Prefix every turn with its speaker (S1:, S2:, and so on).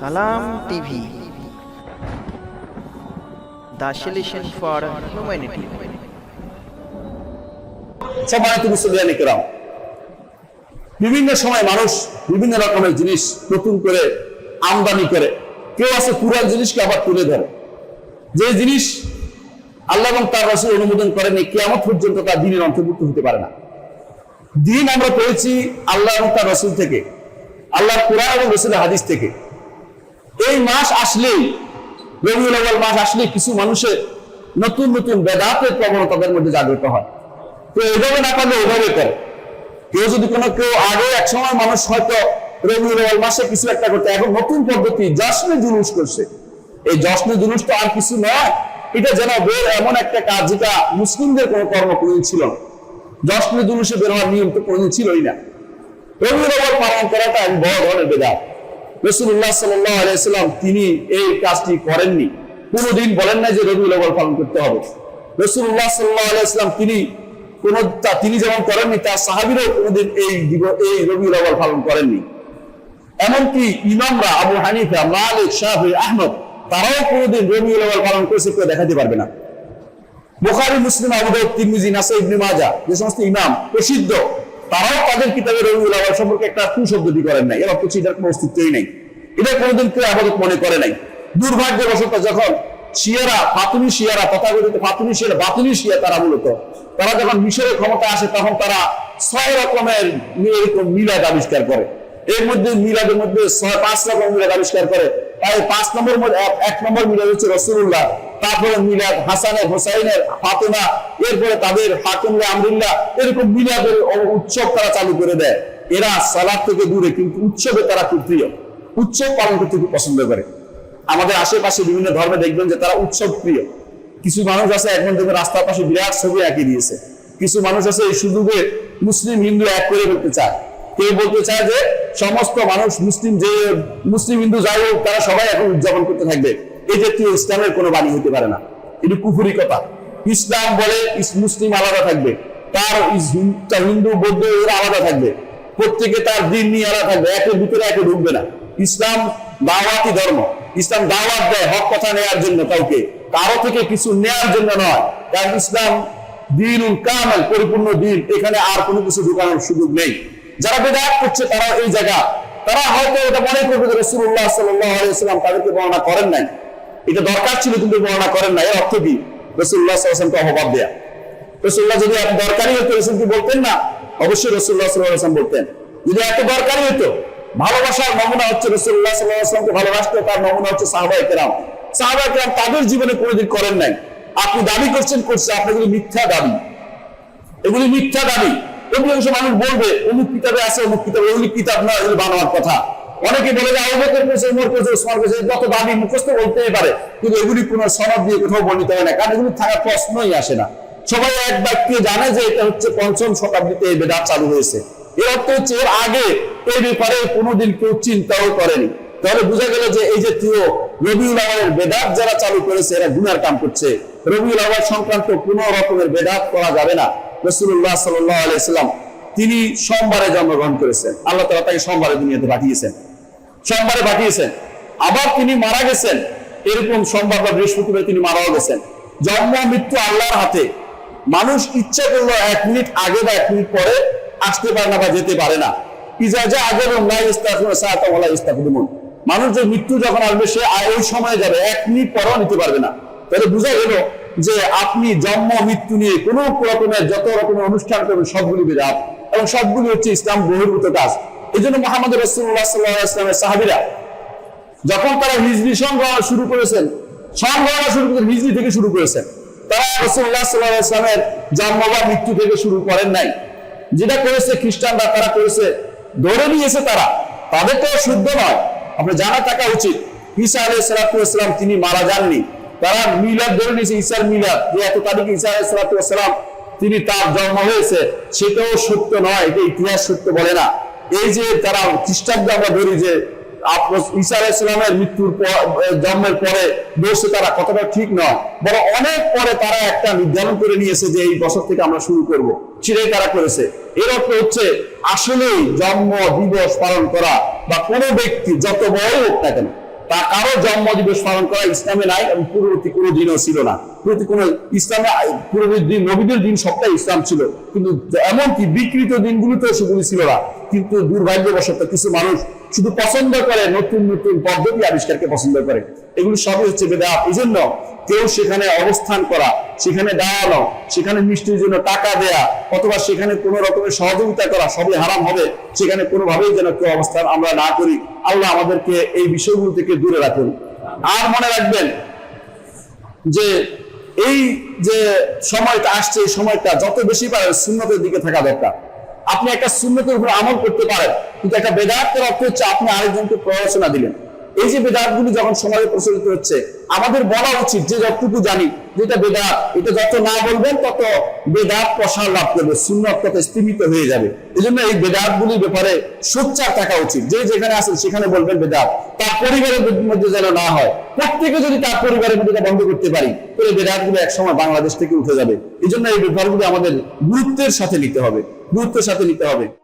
S1: সালাম TV. The for humanity.
S2: সম্মানিত মুসলিয়ানি কেরাম বিভিন্ন সময় মানুষ বিভিন্ন রকমের জিনিস নতুন করে, আমদানি করে। কেউ আছে পুরান জিনিসকে আবার তুলে ধরে। যে জিনিস আল্লাহ এবং তার রসুল অনুমোদন করেনি কেমন পর্যন্ত তার দিনের অন্তর্ভুক্ত হতে পারে না। দিন আমরা পেয়েছি আল্লাহ এবং তার রসুল থেকে আল্লাহ কোরআন এবং রসুলের হাদিস থেকে। এই মাস আসলেই, রবিউল মাস আসলে কিছু মানুষের নতুন নতুন বেদাতের প্রবণতা তাদের মধ্যে জাগ্রত হয়। তো এভাবে না পারলে ওভাবে করে। কেউ যদি কোনো কেউ আগে এক সময় মানুষ হয়তো রবিউল মাসে কিছু একটা করতে, এখন নতুন পদ্ধতি জশ্নে জুলুস করছে। এই জশ্নে জুলুস তো আর কিছু নয়, এটা যেন বের এমন একটা কাজ যেটা মুসলিমদের কোনো কর্ম কোনোদিন ছিল জশ্নে জুলুসে বের হওয়ার নিয়ম তো কোনোদিন ছিলই না। রবিউল পালন করাটা এক বড় ধরনের বেদাত। রসুল্লাহ সাল্লাম তিনি এই কাজটি করেননি। কোনোদিন বলেন না যে রবিউল আউয়াল পালন করতে হবে। রসুল্লাহ সাল্লাম তিনি কোন তিনি যেমন করেননি, তার সাহাবিরাও কোনোদিন এই এই রবিউল আউয়াল পালন করেননি। এমনকি ইমামরা আবু হানিফা, মালিক শাহি আহমদ, তারাও কোনোদিন রবিউল আউয়াল পালন করেছে কেউ দেখাতে পারবে না। বুখারী, মুসলিম, আবু দাউদ, তিরমিজি, নাসাই ইবনে মাজাহ, যে সমস্ত ইমাম প্রসিদ্ধ তারাও তাদের কিতাবে রবিউল আউয়াল সম্পর্কে একটা কুশব্দটি করেন নাই এর অর্থ এটার কোনো অস্তিত্বই নেই। এটা কোনোদিন কেউ আবাদত মনে করে নাই। দুর্ভাগ্যবশত যখন শিয়ারা, ফাতুনি শিয়ারা, তথাকথিত ফাতুনি শিয়ারা, বাতুনি শিয়া তারা মূলত, তারা যখন মিশরের ক্ষমতা আসে, তখন তারা ছয় রকমের এরকম মিলাদ আবিষ্কার করে। এর মধ্যে, মিলাদের মধ্যে ছয়, পাঁচ রকম মিলাদ আবিষ্কার করে। পাঁচ নম্বর এক- এক নম্বর মিলাদ হচ্ছে রসুল্লাহ তারপরে মিলাদ হাসানের, হোসাইনের, ফাতেমা, এরপরে তাদের এরকম মিলাদের উৎসব তারা চালু করে দেয়। এরা সালাদ থেকে দূরে, কিন্তু উৎসবে তারা প্রিয়। উৎসব পালন করতে খুব পছন্দ করে। আমাদের আশেপাশে বিভিন্ন ধর্মে দেখবেন যে তারা উৎসব প্রিয়। কিছু মানুষ আছে এখন রাস্তার পাশে বিরাট ছবি আঁকিয়ে দিয়েছে। কিছু মানুষ আছে এই সুযোগে মুসলিম হিন্দু এক করে ফেলতে চায়। কেউ বলতে চায় যে সমস্ত মানুষ মুসলিম যে মুসলিম হিন্দু যাই হোক, তারা সবাই এখন উদযাপন করতে থাকবে। এই জাতীয় ইসলামের কোনো বাণী হতে পারে না। এটি কুফুরি কথা। ইসলাম বলে মুসলিম আলাদা থাকবে। তার হিন্দু, বৌদ্ধ, এরা আলাদা থাকবে। প্রত্যেকে তার দিন নিয়ে আলাদা থাকবে। একের ভিতরে একে ঢুকবে না। ইসলাম দাওয়াতি ধর্ম। ইসলাম দাওয়াত দেয় হক কথা নেওয়ার জন্য কাউকে। কারও থেকে কিছু নেওয়ার জন্য নয়। কারণ ইসলাম দিন কামাল, পরিপূর্ণ দিন। এখানে আর কোনো কিছু ঢুকানোর সুযোগ নেই। যারা বেদাত করছে তারা এই জায়গা। তারা হয়তো এটা মনে করবে যে রসুল্লাহ সাল্লাম তাদেরকে বর্ণনা করেন নাই। এটা দরকার ছিল কিন্তু বর্ণনা করেন নাই। অর্থ কি? রসুল্লাহ সাল্লামকে অহবাব দেয়া। রসুল্লাহ যদি এত দরকারি হতো রসুল কি বলতেন না? অবশ্যই রসুল্লাহ সাল্লাম বলতেন। যদি এত দরকারি হতো, ভালোবাসার নমুনা হচ্ছে রসুল্লাহ সাল্লামকে ভালোবাসতে, তার নমুনা হচ্ছে সাহবাই কেরাম। সাহবাই কেরাম তাদের জীবনে কোনোদিন করেন নাই। আপনি দাবি করছেন, করছে আপনার মিথ্যা দাবি। এগুলি মিথ্যা দাবি। অধিকাংশ মানুষ বলবে, অমুক কিতাবে আছে, অমুক কিতাবে, এগুলি কিতাব না, এগুলি বানোয়ার কথা। অনেকে বলে যে আবুবকর করেছে উমর করেছে ওসমান করেছে যত দাবি মুখস্থ বলতেই পারে। কিন্তু এগুলি কোনো সনদ দিয়ে কোথাও বর্ণিত হয় না, কারণ এগুলি থাকার প্রশ্নই আসে না। সবাই এক বাক্যে জানে যে এটা হচ্ছে পঞ্চম শতাব্দীতে এই বেদাত চালু হয়েছে। এর অর্থ হচ্ছে, এর আগে এই ব্যাপারে কোনোদিন কেউ চিন্তাও করেনি। তাহলে বোঝা গেল যে এই যে তুই রবিউল আওয়ালের বেদাত যারা চালু করেছে, এরা গুনার কাম করছে। রবিউল আওয়াল সংক্রান্ত কোন রকমের বেদাত করা যাবে না। রসুল্লাহ সাল্লাহ আলাইসাল্লাম তিনি সোমবারে জন্মগ্রহণ করেছেন। আল্লাহ তালা তাকে সোমবারে দুনিয়াতে পাঠিয়েছেন। সোমবারে পাঠিয়েছেন। আবার তিনি মারা গেছেন। এরকম সোমবার বা বৃহস্পতিবার তিনি মারাও গেছেন। জন্ম, মৃত্যু আল্লাহর হাতে। মানুষ ইচ্ছা করল এক মিনিট আগে বা এক মিনিট পরে আসতে পারে না বা যেতে পারে না। ইজা যা আগে মানুষ যে মৃত্যু যখন আসবে, সে ওই সময় যাবে। এক মিনিট পরেও নিতে পারবে না। তাহলে বোঝা গেল যে আপনি জন্ম, মৃত্যু নিয়ে কোন রকমের যত রকমের অনুষ্ঠান করবেন, সবগুলি বেদাত। এবং সবগুলি হচ্ছে ইসলাম বহির্ভূত কাজ। এই জন্য মোহাম্মদ রসুল্লাহ সাহাবিরা যখন তারা হিজরি সংগ্রহ শুরু করেছেন সংগ্রহ শুরু করেছেন হিজরি থেকে শুরু করেছেন, তারা রসুল্লাহ সাল্লাহ ইসলামের জন্ম বা মৃত্যু থেকে শুরু করেন নাই। যেটা করেছে খ্রিস্টানরা, তারা করেছে, ধরে নিয়েছে তারা। তাদের তো শুদ্ধ নয়। আপনার জানা থাকা উচিত। ঈসা তিনি মারা যাননি। তারা মিলাদ ধরে নিয়েছে ঈসার মিলাদ, যে এত তারিখে আলাই তিনি তার জন্ম হয়েছে, সেটাও সত্য নয়, এটা ইতিহাস সত্য বলে না। এই যে তারা খ্রিস্টাব্দ আমরা ধরি যে আলাইহিস মৃত্যুর জন্মের পরে বসে তারা কতটা ঠিক নয়, বরং অনেক পরে তারা একটা নির্ধারণ করে নিয়েছে যে এই বছর থেকে আমরা শুরু করব, সেটাই তারা করেছে। এর অর্থ হচ্ছে, আসলেই জন্ম, দিবস পালন করা বা কোনো ব্যক্তি যত বড় হোক না কেন তা কারও জন্ম দিবস পালন করা ইসলামে নাই এবং পূর্ববর্তী কোনো দিনও ছিল না। পূর্ববর্তী কোনো ইসলামে, পূর্ববর্তী দিন, নবীদের দিন সবটাই ইসলাম ছিল। কিন্তু এমনকি বিকৃত দিনগুলোতেও সেগুলি ছিল না। কিন্তু দুর্ভাগ্যবশত কিছু মানুষ শুধু পছন্দ করে নতুন নতুন পদ্ধতি আবিষ্কারকে পছন্দ করে। এগুলো সবই হচ্ছে বেদা এই জন্য কেউ সেখানে অবস্থান করা সেখানে দাঁড়ানো, সেখানে মিষ্টির জন্য টাকা দেয়া, অথবা সেখানে কোনো রকমের সহযোগিতা করা সবই হারাম হবে। সেখানে কোনোভাবেই যেন কেউ অবস্থান আমরা না করি। আল্লাহ আমাদেরকে এই বিষয়গুলো থেকে দূরে রাখুন। আর মনে রাখবেন যে এই যে সময়টা আসছে, এই সময়টা যত বেশি পারেন সুন্নতের দিকে থাকা দরকার। আপনি একটা সুন্নতের উপর আমল করতে পারেন, কিন্তু একটা বেদাতের অর্থ হচ্ছে আপনি আরেকজনকে প্ররোচনা দিলেন। এই যে বেদাতগুলি যখন সমাজে প্রচলিত হচ্ছে, আমাদের বলা উচিত যে যতটুকু জানি যে এটা বেদাত, এটা যত না বলবেন তত বেদাত প্রসার লাভ করবে, সুন্নত তত স্তীমিত হয়ে যাবে। এই জন্য এই বেদাতগুলির ব্যাপারে সোচ্চার থাকা উচিত। যে যেখানে আছেন সেখানে বলবেন বেদাত। তার পরিবারের মধ্যে যেন না হয়। প্রত্যেকে যদি তার পরিবারের মধ্যে বন্ধ করতে পারি, তাহলে বেদাতগুলো একসময় বাংলাদেশ থেকে উঠে যাবে। এই জন্য এই ব্যাপারগুলো আমাদের গুরুত্বের সাথে নিতে হবে। গুরুত্বের সাথে নিতে হবে।